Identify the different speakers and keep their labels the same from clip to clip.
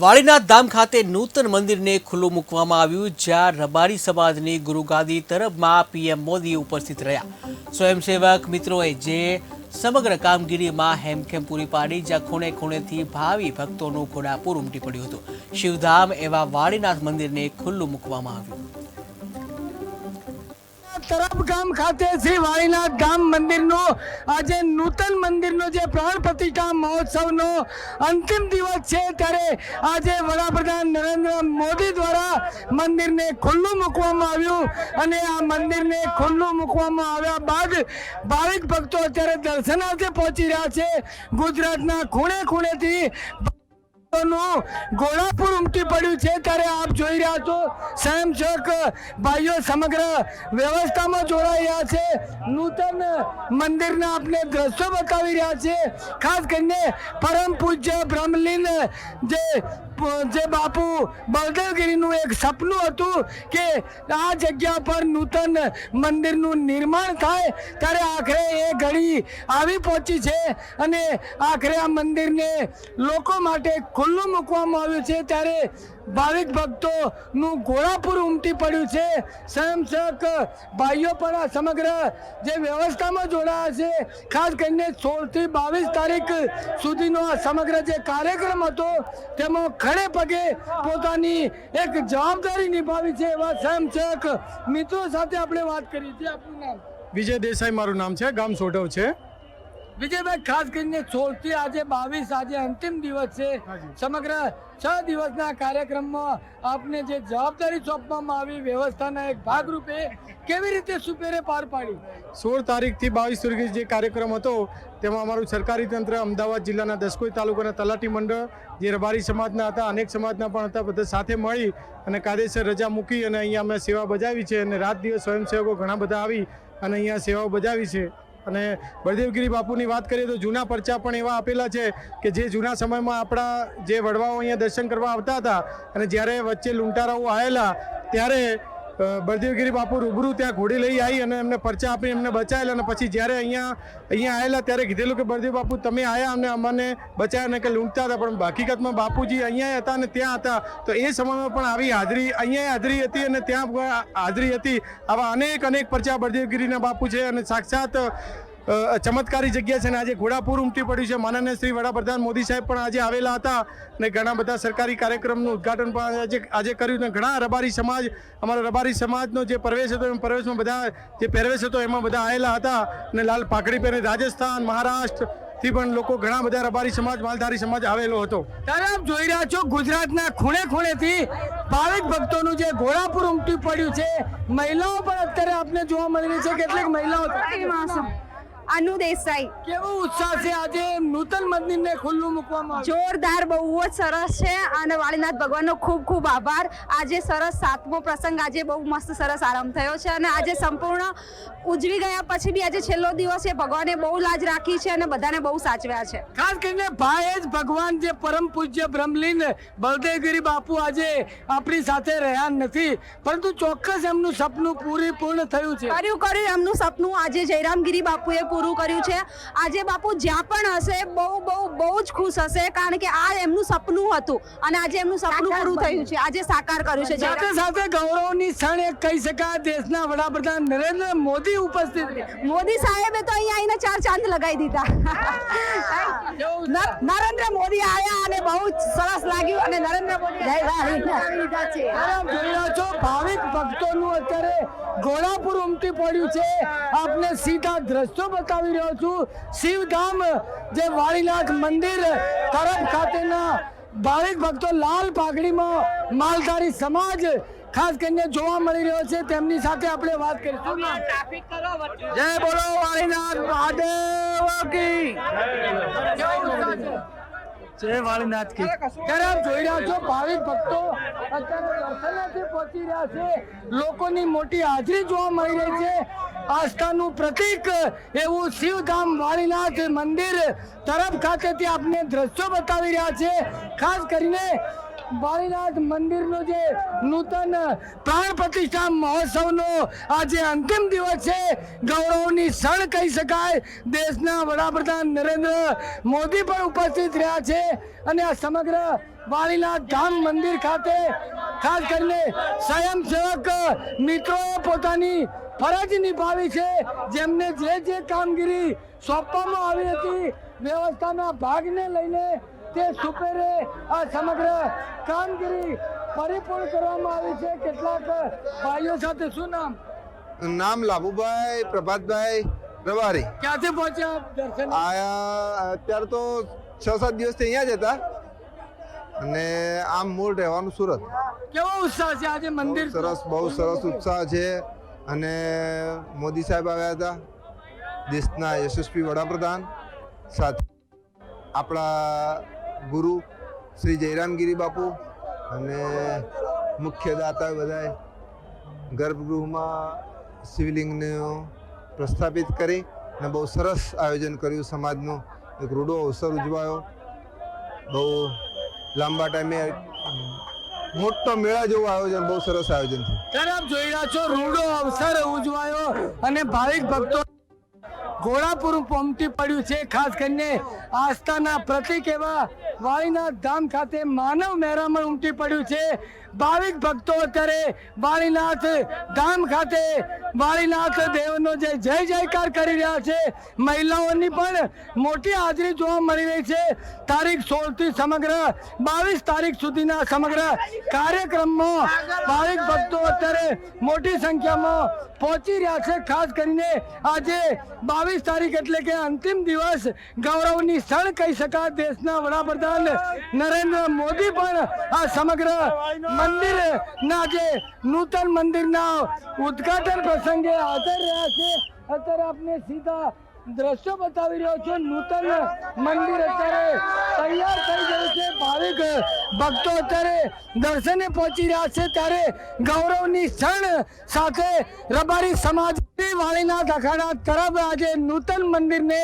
Speaker 1: વાળીનાથ ધામ ખાતે નૂતન મંદિરને ખુલ્લું મૂકવામાં આવ્યું જ્યાં રબારી સમાજની ગુરુગાદી તરફમાં પીએમ મોદી ઉપસ્થિત રહ્યા. સ્વયંસેવક મિત્રોએ જે સમગ્ર કામગીરીમાં હેમખેમ પૂરી પાડી, જ્યાં ખૂણે ખૂણેથી ભાવિ ભક્તોનું ઘોડાપુર ઉમટી પડ્યું હતું. શિવધામ એવા વાળીનાથ મંદિરને ખુલ્લું મૂકવામાં આવ્યું.
Speaker 2: તરફ ગામ ખાતે શ્રી વાળીનાથ ગામ મંદિરનો, આજે નૂતન મંદિરનો જે પ્રાણ પ્રતિષ્ઠા મહોત્સવનો અંતિમ દિવસ છે, ત્યારે આજે વડાપ્રધાન નરેન્દ્ર મોદી દ્વારા મંદિરને ખુલ્લું મૂકવામાં આવ્યું અને આ મંદિરને ખુલ્લું મૂકવામાં આવ્યા બાદ ભાવિક ભક્તો અત્યારે દર્શનાર્થે પહોંચી રહ્યા છે. ગુજરાતના ખૂણે ખૂણેથી નું ઘોડાપુર ઉમટી પડ્યું છે ત્યારે આપ જોઈ રહ્યા છો. સ્વયંસેવક ભાઈઓ સમગ્ર વ્યવસ્થામાં જોડાઈ રહ્યા છે. નૂતન મંદિરના આપણે દ્રશ્યો બતાવી રહ્યા છે. ખાસ કરીને પરમ પૂજ્ય બ્રહ્મલીન જે જે બાપુ, બળદેવગીરીનું એક સપનું હતું કે આ જગ્યા પર નૂતન મંદિરનું નિર્માણ થાય, ત્યારે આખરે એ ઘડી આવી પહોંચી છે અને આખરે આ મંદિરને લોકો માટે ખુલ્લું મૂકવામાં આવ્યું છે. ત્યારે ભાવિક ભક્તોનું ઘોડાપુર ઉમટી પડ્યું છે. સ્વયંસેવક ભાઈઓ પણ આ સમગ્ર જે વ્યવસ્થામાં જોડાયા છે, ખાસ કરીને સોળથી બાવીસ તારીખ સુધીનો આ સમગ્ર જે કાર્યક્રમ હતો, તેમાં ખડે પગે પોતાની એક જવાબદારી નિભાવી છે એવા સ્વયંસેવક મિત્રો સાથે આપણે વાત કરી છે આપનું નામ?
Speaker 3: વિજય દેસાઈ મારું નામ છે, ગામ સોઢવ છે.
Speaker 2: વિજયભાઈ ખાસ કરીને સોળથી આજે બાવીસ આજે અંતિમ દિવસ છે. સમગ્ર છ દિવસના કાર્યક્રમમાં આપને જે જવાબદારી સોંપવામાં આવી વ્યવસ્થાના એક ભાગરૂપે કેવી રીતે સુપેરે પાર પાડી?
Speaker 3: સોળ તારીખથી બાવીસ સુધી જે કાર્યક્રમ હતો તેમાં અમારું સરકારી તંત્ર અમદાવાદ જિલ્લાના દસકોઈ તાલુકાના તલાટી મંડળ જે રબારી સમાજના હતા અનેક સમાજના પણ હતા બધા સાથે મળી અને કાયદેસર રજા મૂકી અને અહીંયા અમે સેવા બજાવી છે અને રાત દિવસ સ્વયંસેવકો ઘણા બધા આવી અને અહીંયા સેવાઓ બજાવી છે. અને બળદેવગીરી બાપુની વાત કરીએ તો જૂના પરચા પણ એવા આપેલા છે કે જે જૂના સમયમાં આપણા જે વડવાઓ અહીંયા દર્શન કરવા આવતા હતા અને જ્યારે વચ્ચે લૂંટારાઓ આવેલા, ત્યારે બળદેવગીરી બાપુ રૂબરૂ ત્યાં ઘોડી લઈ આવી અને એમને પરચા આપી, એમને બચાવેલા અને પછી જ્યારે અહીંયા અહીંયા આવેલા ત્યારે કીધેલું કે બળદેવ બાપુ તમે આવ્યા અને અમને બચાવ્યા અને કે લૂંટતા હતા. પણ હકીકતમાં બાપુજી અહીંયા હતા અને ત્યાં હતા. તો એ સમયમાં પણ આવી હાજરી, અહીંયા હાજરી હતી અને ત્યાં હાજરી હતી. આવા અનેક અનેક પરચા બળદેવગીરીના બાપુ છે અને સાક્ષાત ચમત્કારી જગ્યા છે અને આજે ઘોડાપુર ઉમટી પડ્યું છે. માનનીય શ્રી વડાપ્રધાન મોદી સાહેબ પણ આજે આવેલા હતા અને ઘણા બધા સરકારી કાર્યક્રમનું ઉદ્ઘાટન પણ આજે આજે કર્યું અને ઘણા રબારી સમાજ અમારા રબારી સમાજનો જે પ્રવેશ હતો એ પ્રવેશમાં બધા જે પહેરવેશ હતો એમાં બધા આવેલા હતા અને લાલ પાઘડી પહેરી રાજસ્થાન મહારાષ્ટ્રથી પણ લોકો ઘણા બધા રબારી સમાજ માલધારી સમાજ આવેલો હતો.
Speaker 2: ત્યારે આપ જોઈ રહ્યા છો ગુજરાતના ખૂણે ખૂણેથી ભાવિક ભક્તોનું જે ઘોડાપુર ઉમટી પડ્યું છે. મહિલાઓ પણ અત્યારે આપને જોવા મળી રહી છે. કેટલીક મહિલાઓ
Speaker 4: અનુ દેસાઈ
Speaker 2: કેવો ઉત્સાહ છે આજે? નૂતન મંદિરને ખુલ્લું મૂકવામાં
Speaker 4: જોરદાર બહુ જ સરસ છે. અને વાળીનાથ ભગવાનનો ખૂબ ખૂબ આભાર. આજે સરસ સાતમો પ્રસંગ આજે બહુ મસ્ત સરસ આરંભ થયો છે. અને આજે સંપૂર્ણ ઉજવી ગયા પછી બી આજે છેલ્લો દિવસ છે. ભગવાને બહુ લાજ રાખી છે અને બધાને બહુ સાચવ્યા છે.
Speaker 2: ખાસ કરીને ભાઈ જ ભગવાન જે પરમ પૂજ્ય બ્રહ્મલીન બળદેવગીરી બાપુ આજે આપણી સાથે રહ્યા નથી. પરંતુ ચોક્કસ એમનું સપનું પૂરી પૂર્ણ થયું છે.
Speaker 4: કર્યું કર્યું એમનું સપનું. આજે જયરામગીરી બાપુએ પૂરું કર્યું છે. આજે બાપુ જ્યાં પણ હશે બહુ બહુ બહુ જ ખુશ હશે કારણ કે આ એમનું સપનું હતું. અને આજે એમનું સપનું પૂરું થયું છે. આજે સાકાર કર્યું છે.
Speaker 2: સાથે સાથે ગૌરવની ક્ષણ એક કહી શકાય દેશના વડાપ્રધાન નરેન્દ્ર મોદી ઉપસ્થિત
Speaker 4: મોદી સાહેબે તો અહીંયા આવીને ચાર ચાંદ લગાવી દીધા. નરેન્દ્ર મોદી આયા અને બહુ જ સરસ લાગ્યું અને નરેન્દ્ર મોદી
Speaker 2: છો. ભાવિક ભક્તોનું અત્યારે ઘોડાપુર ઉમટી પડ્યું છે. આપને સીધા દ્રશ્યો બતાવી રહ્યો છું. શિવધામ જે વાળીનાથ મંદિર તરફ ખાતેના ભાવિક ભક્તો લાલ પાઘડીમાં માલધારી સમાજ ખાસ કરીને જોવા મળી રહ્યો છે. તેમની સાથે આપણે વાત કરીશું. જય બોલો વાળીનાથ મહાદેવ કી. જય વાળીનાથ કી ત્યારે આપ જોઈ રહ્યા છો ભાવિક ભક્તો અત્યારે દર્શનાર્થે પહોંચી રહ્યા છે. લોકોની મોટી હાજરી જોવા મળી રહી છે. આસ્થાનું પ્રતીક એવું શિવધામ વાળીનાથ મંદિર તરફ ખાતેથી આપને દ્રશ્યો બતાવી રહ્યા છે. ખાસ કરીને વાળીનાથ મંદિરનો જે નૂતન પ્રાણ પ્રતિષ્ઠા મહોત્સવનો આજે અંતિમ દિવસ છે. ગૌરવની ક્ષણ કહી શકાય. દેશના વડાપ્રધાન નરેન્દ્ર મોદી પણ ઉપસ્થિત રહ્યા છે અને આ સમગ્ર વાળીનાથ ધામ મંદિર ખાતે ખાસ કરીને સ્વયંસેવક મિત્રોએ પોતાની ફરજ નિભાવી છે. જેમને જે જે કામગીરી સોંપવામાં આવી હતી, વ્યવસ્થાના ભાગને લઈને તે સુપેરે આ સમગ્ર કામગીરી પરિપૂર્ણ કરવામાં આવી છે. કેટલાક ભાઈઓ સાથે શું નામ?
Speaker 5: નામ લાભુભાઈ પ્રભાતભાઈ રવારી.
Speaker 2: ક્યાંથી પહોંચ્યા આપ દર્શન?
Speaker 5: આયા અત્યારે તો છ સાત દિવસથી અહીંયા જ હતા. અને આમ મૂળ રહેવાનું સુરત.
Speaker 2: કેવો ઉત્સાહ છે? આજે મંદિર
Speaker 5: સરસ બહુ સરસ ઉત્સાહ છે. અને મોદી સાહેબ આવ્યા હતા. દેશના યશસ્વી વડાપ્રધાન. સાથે આપણા ગુરુ શ્રી જયરામગીરી બાપુ અને મુખ્ય દાતા બધાએ ગર્ભગૃહમાં શિવલિંગને પ્રસ્થાપિત કરી અને બહુ સરસ આયોજન કર્યું. સમાજનું એક રૂડો અવસર ઉજવાયો. બહુ લાંબા ટાઈમે મોટો મેળા જેવું આયોજન, બહુ સરસ આયોજન થયું.
Speaker 2: ત્યારે આપ જોઈ રહ્યા છો, રૂડો અવસર ઉજવાયો અને ભાવિક ભક્તો ઘોડાપુર પોમટી પડ્યું છે. ખાસ કરીને આસ્થાના પ્રતિક એવા વાળીનાથ ધામ ખાતે માનવ મહેરામણ ઉમટી પડ્યું છે. ભાવિક ભક્તો અત્યારે વાળીનાથ ધામ ખાતે વાળીનાથ દેવનો જે જય જયકાર કરી રહ્યા છે. મહિલાઓની પણ મોટી હાજરી જોવા મળી રહી છે. તારીખ સોળથી સમગ્ર બાવીસ તારીખ સુધીના સમગ્ર કાર્યક્રમમાં ભાવિક ભક્તો અત્યારે મોટી સંખ્યામાં પહોંચી રહ્યા છે. ખાસ કરીને આજે બાવીસ તારીખ એટલે કે અંતિમ દિવસ ગૌરવની ક્ષણ કહી શકાય. દેશના વડાપ્રધાન નરેન્દ્ર મોદી પણ આ સમગ્ર મંદિરના જે નૂતન મંદિરના ઉદઘાટન પ્રસંગે હાજર રહ્યા છે. અત્યારે આપને સીધા દ્રશ્યો બતાવી રહ્યો છે. નૂતન મંદિર અત્યારે તૈયાર થઈ ગયું છે. ભાવિક ભક્તો અત્યારે દર્શને પહોંચી રહ્યા છે. ત્યારે ગૌરવની ક્ષણ સાથે રબારી સમાજ વાળીના દખાણા તરફ આજે નૂતન મંદિરને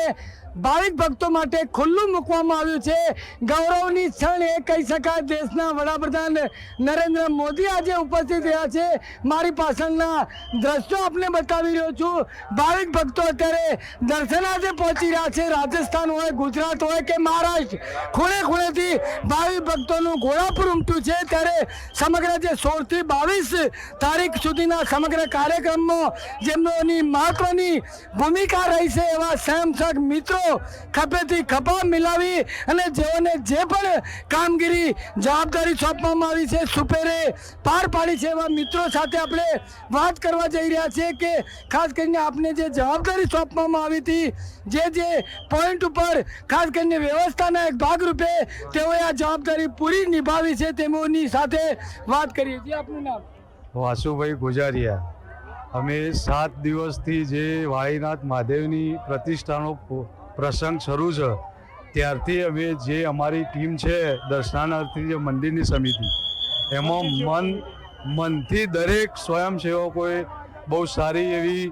Speaker 2: ભાવિક ભક્તો માટે ખુલ્લું મૂકવામાં આવ્યું છે. ગૌરવની ક્ષણ એ કહી શકાય દેશના વડાપ્રધાન નરેન્દ્ર મોદી આજે ઉપસ્થિત રહ્યા છે. મારી પાછળના દ્રશ્યો આપને બતાવી રહ્યો છું. ભાવિક ભક્તો અત્યારે દર્શનાર્થે પહોંચી રહ્યા છે. રાજસ્થાન હોય, ગુજરાત હોય કે મહારાષ્ટ્ર, ખૂણે ખૂણેથી ભાવિક ભક્તોનું ઘોડાપુર ઉમટ્યું છે. ત્યારે સમગ્ર જે સોળથી બાવીસ તારીખ સુધીના સમગ્ર કાર્યક્રમમાં જેમનોની મહત્વની ભૂમિકા રહી છે એવા સ્વયંસક મિત્રો ખભેથી ખભા મિલાવી અને જેઓને જે પણ કામગીરી જવાબદારી સોંપવામાં આવી છે, સુપેરે પાર પાડી છે એવા મિત્રો સાથે આપણે વાત કરવા જઈ રહ્યા છીએ કે ખાસ કરીને આપને જે જવાબદારી સોંપવામાં આવી હતી, જે જે પોઈન્ટ ઉપર ખાસ કરીને વ્યવસ્થાના એક ભાગરૂપે તેઓએ આ જવાબદારી પૂરી નિભાવી છે તેમની સાથે વાત કરીએ છીએ. આપનું નામ?
Speaker 6: વાસુભાઈ ગુજારિયા. અમે સાત દિવસથી જે વાળીનાથ મહાદેવની પ્રતિષ્ઠાનો પ્રસંગ શરૂ છે. ત્યારથી અમે જે અમારી ટીમ છે દર્શનાર્થી જે મંદિરની સમિતિ એમાં મન મનથી દરેક સ્વયંસેવકોએ બહુ સારી એવી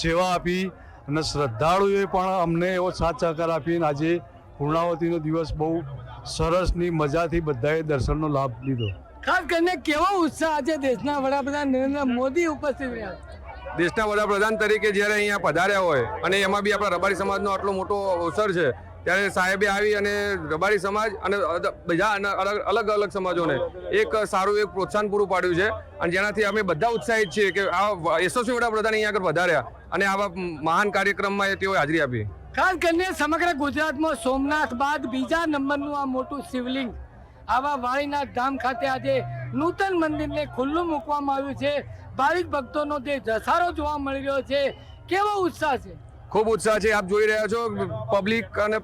Speaker 6: સેવા આપી અને શ્રદ્ધાળુએ પણ અમને એવો સાથ સહકાર આપીને આજે પૂર્ણાવતીનો દિવસ બહુ સરસની મજાથી બધાએ દર્શનનો લાભ લીધો.
Speaker 2: ખાસ કરીને કેવો ઉત્સાહ આજે દેશના વડાપ્રધાન નરેન્દ્ર મોદી ઉપસ્થિત રહ્યા.
Speaker 7: દેશના વડાપ્રધાન તરીકે જ્યારે અહીંયા પધાર્યા હોય અને એમાં બી આપણા રબારી સમાજનો આટલો મોટો અવસર છે, ત્યારે સાહેબે આવી અને રબારી સમાજ અને બીજા અલગ અલગ અલગ સમાજોને એક સારું એક પ્રોત્સાહન પૂરું પાડ્યું છે. અને જેનાથી અમે બધા ઉત્સાહિત છીએ કે આ યશસ્વી વડાપ્રધાન અહીંયા આગળ પધાર્યા અને આવા મહાન કાર્યક્રમમાં એ તેઓએ હાજરી આપી.
Speaker 2: ખાસ કરીને સમગ્ર ગુજરાતમાં સોમનાથ બાદ બીજા નંબરનું આ મોટું શિવલિંગ, આવા વાળીનાથ ધામ ખાતે આજે નૂતન મંદિરને ખુલ્લું મૂકવામાં આવ્યું છે. ભાવિક ભક્તોનો જે ધસારો જોવા મળી રહ્યો છે કેવો ઉત્સાહ છે?
Speaker 7: ખૂબ ઉત્સાહ છે આપ જોઈ રહ્યા છો પબ્લિક અને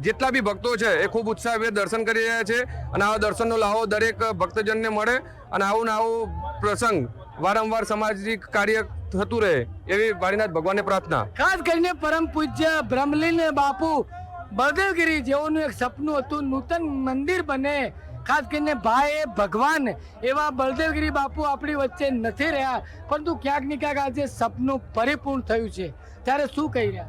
Speaker 7: જેટલા બી ભક્તો છે એ ખૂબ ઉત્સાહભેર દર્શન કરી રહ્યા છે અને આવા દર્શનનો લાવો દરેક ભક્તજનને મળે અને આવું ને આવું પ્રસંગ વારંવાર સામાજિક કાર્ય થતું રહે એવી વાળીનાથ ભગવાનને પ્રાર્થના.
Speaker 2: ખાસ કરીને પરમ પૂજ્ય બ્રહ્મલીન બાપુ બળદેવગીરી જેઓનું એક સપનું હતું નૂતન મંદિર બને ખાસ કરીને ભાઈ ભગવાન એવા બળદેવગીરી બાપુ આપણી વચ્ચે નથી રહ્યા, પરંતુ ક્યાંક ને ક્યાંક આજે સપનું પરિપૂર્ણ થયું છે, ત્યારે શું કહી રહ્યા?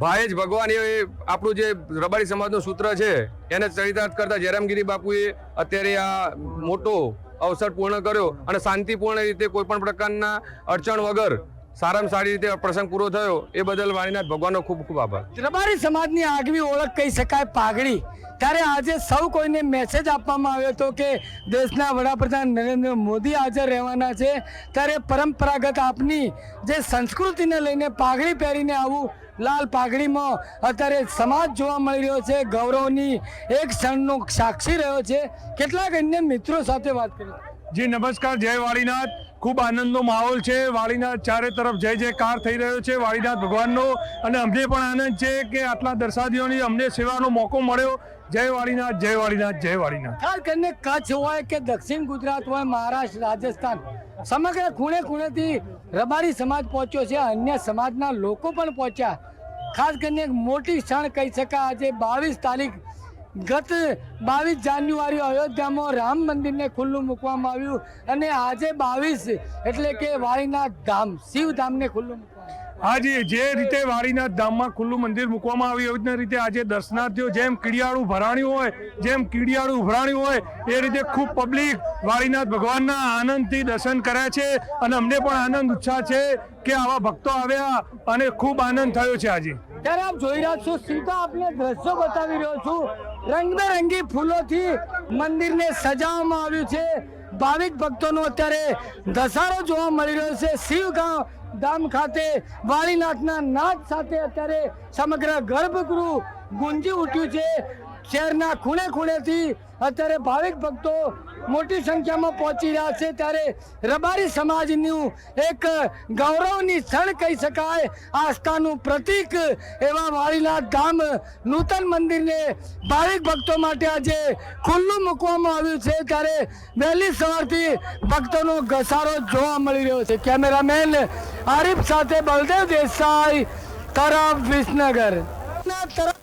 Speaker 7: ભાઈ જ ભગવાન એ આપણું જે રબારી સમાજનું સૂત્ર છે, એને ચરિતાર્થ કરતા જયરામગીરી બાપુએ અત્યારે આ મોટો અવસર પૂર્ણ કર્યો અને શાંતિપૂર્ણ રીતે કોઈ પણ પ્રકારના અડચણ વગર સારામાં સારી રીતે પ્રસંગ પૂરો થયો એ બદલ વાણીનાથ ભગવાનનો ખૂબ ખૂબ આભાર.
Speaker 2: રબારી સમાજની આગવી ઓળખ કહી શકાય પાઘડી. ત્યારે આજે સૌ કોઈને મેસેજ આપવામાં આવ્યો હતો કે દેશના વડાપ્રધાન નરેન્દ્ર મોદી હાજર રહેવાના છે. ત્યારે પરંપરાગત આપની જે સંસ્કૃતિને લઈને પાઘડી પહેરીને આવું લાલ પાઘડીમાં અત્યારે સમાજ જોવા મળી રહ્યો છે. ગૌરવની એક ક્ષણનો સાક્ષી રહ્યો છે. કેટલાક અન્ય મિત્રો સાથે વાત કરી
Speaker 6: જી નમસ્કાર. જય વાળીનાથ. ખૂબ આનંદનો માહોલ છે. વાળીના ચારે તરફ જય જયકાર થઈ રહ્યો છે. વાળીનાથ ભગવાનનો અને અમને પણ આનંદ છે કે આટલા દર્શાદીઓની અમને સેવાનો મોકો મળ્યો. જય વાળીનાથ જય વાળીનાથ જય વાળીનાથ
Speaker 2: ખાસ કરીને કચ્છ હોય કે દક્ષિણ ગુજરાત હોય, મહારાષ્ટ્ર, રાજસ્થાન, સમગ્ર ખૂણે ખૂણેથી રબારી સમાજ પહોંચ્યો છે. અન્ય સમાજના લોકો પણ પહોંચ્યા. ખાસ કરીને એક મોટી ક્ષણ કહી શકાય. આજે બાવીસ તારીખ ગત બાવીસ જાન્યુઆરી અયોધ્યામાં રામ મંદિરને ખુલ્લું મૂકવામાં આવ્યું અને આજે બાવીસ એટલે કે વાળીનાથ ધામ, શિવધામને ખુલ્લું આવ્યું
Speaker 6: આજે જે રીતે વાળીનાથ ધામમાં ખુલ્લું મંદિર મૂકવામાં આવ્યું, એવી રીતે આજે દર્શનાર્થીઓ, જેમ કીડિયાળું ભરાણ્યું હોય, જેમ કીડિયાળું ઉભરાણ્યું હોય, એ રીતે ખૂબ પબ્લિક વાળીનાથ ભગવાનના આનંદથી દર્શન કર્યા છે અને અમને પણ આનંદ ઉત્સાહ છે કે આવા ભક્તો આવ્યા અને ખૂબ આનંદ થયો છે આજે.
Speaker 2: ત્યારે આપ જોઈ રહ્યા છો, સીધા આપને દ્રશ્યો બતાવી રહ્યો છું. રંગબેરંગી ફૂલોથી મંદિરને સજાવવામાં આવ્યું છે. ભાવિક ભક્તોનો અત્યારે ધસારો જોવા મળી રહ્યો છે. શિવગાંવ ધામ ખાતે વાળીનાથના નાદ સાથે અત્યારે સમગ્ર ગર્ભગૃહ ગુંજી ઉઠ્યું છે. શહેરના ખૂણે ખૂણેથી અત્યારે ભાવિક ભક્તો મોટી સંખ્યામાં પહોંચી રહ્યા છે. ત્યારે રબારી સમાજનું એક ગૌરવની સ્થળ કહી શકાય. આસ્થાનું પ્રતીક એવા વાળીનાથ ધામ નૂતન મંદિરને ભાવિક ભક્તો માટે આજે ખુલ્લું મૂકવામાં આવ્યું છે. ત્યારે વહેલી સવારથી ભક્તોનો ઘસારો જોવા મળી રહ્યો છે. કેમેરામેન આરીફ સાથે બલદેવ દેસાઈ, તરફ વિસનગર. તરફ